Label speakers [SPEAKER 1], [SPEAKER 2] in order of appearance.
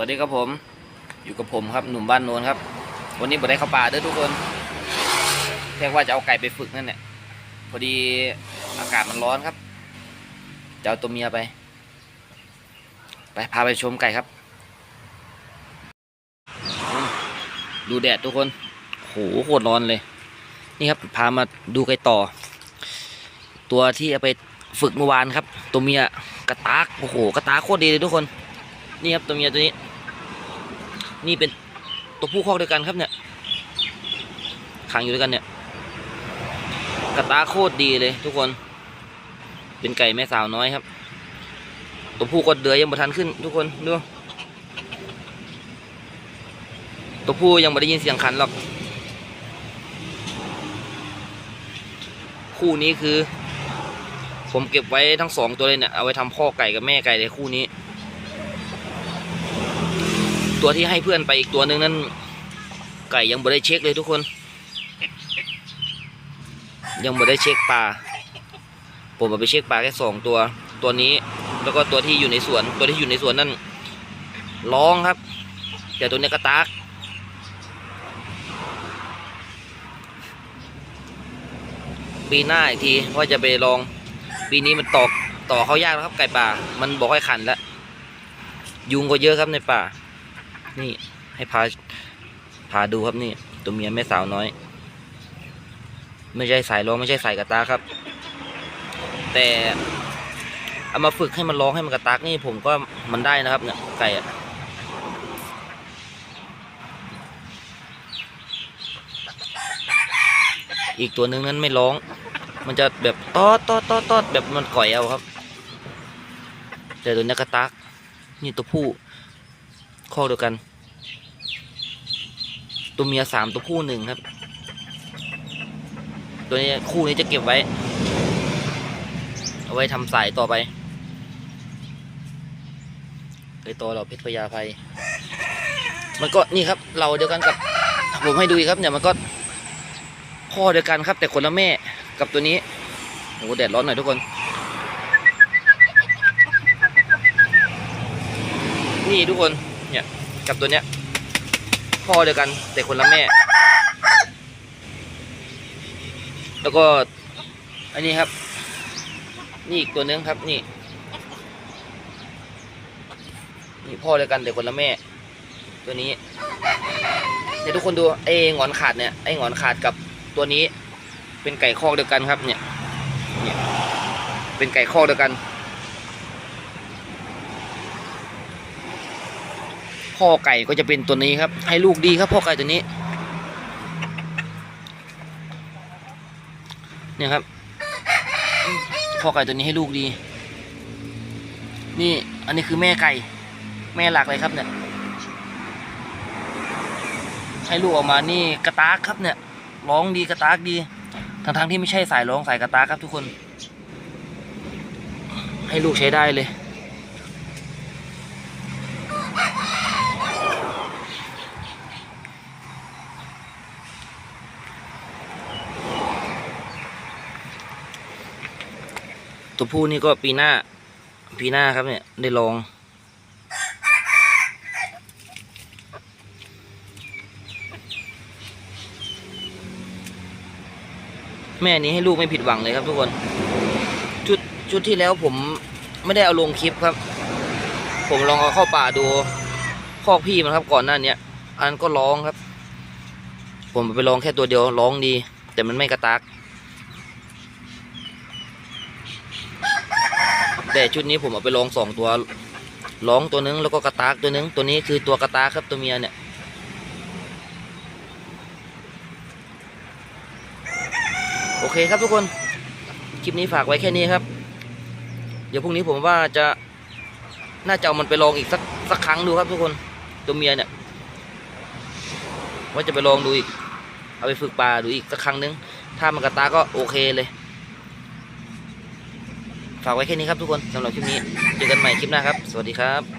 [SPEAKER 1] วัสดีครับผม อยู่กับผมครับหนุ่มบ้านโนนครับ วันนี้บ่ได้เข้าป่าด้อทุกคนเรียกว่าจะเอาไก่ไปฝึกนั่นแหละพอดีอากาศมันร้อนครับจะเอาตัวเมียไป ไปพาไปชมไก่ครับ ดูแดดทุกคนโหโคตรร้อนเลย นี่ครับพามาดูไก่ต่อ ตัวที่เอาไปฝึกเมื่อวานครับ ตัวเมียกระตากโอ้โหกระตากโคตรดีเลยทุกคนนี่ครับตัวเมียตัวนี้ นี่เป็นตัวผู้คอกเดียวกันครับเนี่ยขังอยู่ด้วยกันเนี่ยกระตาโคตรดีเลยทุกคน เป็นไก่แม่สาวน้อยครับ ตัวผู้ก็เดือยยังบ่ทันขึ้น ทุกคนดูตัวผู้ยังไม่ได้ยินเสียงขันหรอก คู่นี้คือ ผมเก็บไว้ทั้งสองตัวเลยเนี่ยเอาไว้ทำพ่อไก่กับแม่ไก่เลยคู่นี้ ตัวที่ให้เพื่อนไปอีกตัวหนึ่งนั้น ไก่ยังไม่ได้เช็คเลยทุกคน ยังไม่ได้เช็คปลาผมเอาไปเช็คปลาแค่สองตัว ตัวนี้แล้วก็ตัวที่อยู่ในสวน ตัวที่อยู่ในสวนนั่นร้องครับ แต่ตัวนี้กระตากปีหน้าอีกทีว่าจะไปลอง ปีนี้มันตอกต่อเขายากแล้วครับไก่ป่า มันบอกให้ขันแล้วยุงก็เยอะครับในป่า นี่ให้พาพาดูครับนี่ ตัวเมียแม่สาวน้อย ไม่ใช่สายร้องไม่ใช่สายกระตากครับ แต่เอามาฝึกให้มันร้องให้มันกระตากนี่ผมก็มันได้นะครับ เนี่ยไก่อะอีกตัวหนึ่งนั้นไม่ร้อง มันจะแบบตอดตอดตอดตอดแบบมันก่อยเอาครับ แต่ตัวนี้กระตากนี่ตัวผู้ข้อเดียวกัน ตัวเมียสามตัวผู้หนึ่งครับ ตัวนี้คู่นี้จะเก็บไว้ เอาไว้ทำสายต่อไปเคยตัวเราเพชรพญาภัย มันก็นี่ครับเราเดียวกันกับ ผมให้ดูครับเนี่ยมันก็พ่อเดียวกันครับ แต่คนละแม่กับตัวนี้โอ้แดดร้อนหน่อยทุกคน นี่ทุกคนเนี่ยกับตัวเนี้ย พ่อเดียวกัน แต่คนละแม่ แล้วก็ อันนี้ครับ นี่อีกตัวนึงครับนี่ นี่พ่อเดียวกันแต่คนละแม่ ตัวนี้เดี๋ยวทุกคนดูไอ้หงอนขาดเนี่ยไอ้หงอนขาดกับตัวนี้ เป็นไก่คอกเดียวกันครับเนี่ยเนี่ยเป็นไก่คอกเดียวกัน พ่อไก่ก็จะเป็นตัวนี้ครับ ให้ลูกดีครับพ่อไก่ตัวนี้ เนี่ยครับ พ่อไก่ตัวนี้ให้ลูกดี นี่อันนี้คือแม่ไก่ แม่หลักเลยครับเนี่ยให้ลูกออกมานี่กระตากครับเนี่ยร้องดีกระตากดีทั้งทั้งๆที่ไม่ใช่สายร้องสายกระตากครับทุกคน ให้ลูกใช้ได้เลย ตัวผู้นี่ก็ปีหน้า ปีหน้าครับเนี่ย ได้ลอง แม่นี้ให้ลูกไม่ผิดหวังเลยครับทุกคน ชุดชุดที่แล้วผมไม่ได้เอาลงคลิปครับ ผมลองเอาเข้าป่าดูคอกพี่มันครับก่อนหน้าเนี้ยอันนั้นก็ร้องครับ ผมไปลองแค่ตัวเดียวร้องดี แต่มันไม่กระตาก แต่ชุดนี้ผมเอาไปลองสองตัวร้องตัวนึงแล้วก็กระตากตัวนึง ตัวนี้คือตัวกระตากครับตัวเมียเนี่ย โอเคครับทุกคน คลิปนี้ฝากไว้แค่นี้ครับ เดี๋ยวพรุ่งนี้ผมว่าจะน่าจะเอามันไปลองอีกสักสักครั้งดูครับทุกคน ตัวเมียเนี่ย ว่าจะไปลองดูอีก เอาไปฝึกปลาดูอีกสักครั้งนึง ถ้ามันกระตากก็โอเคเลย ฝากไว้แค่นี้ครับทุกคนสำหรับคลิปนี้ เจอกันใหม่คลิปหน้าครับ สวัสดีครับ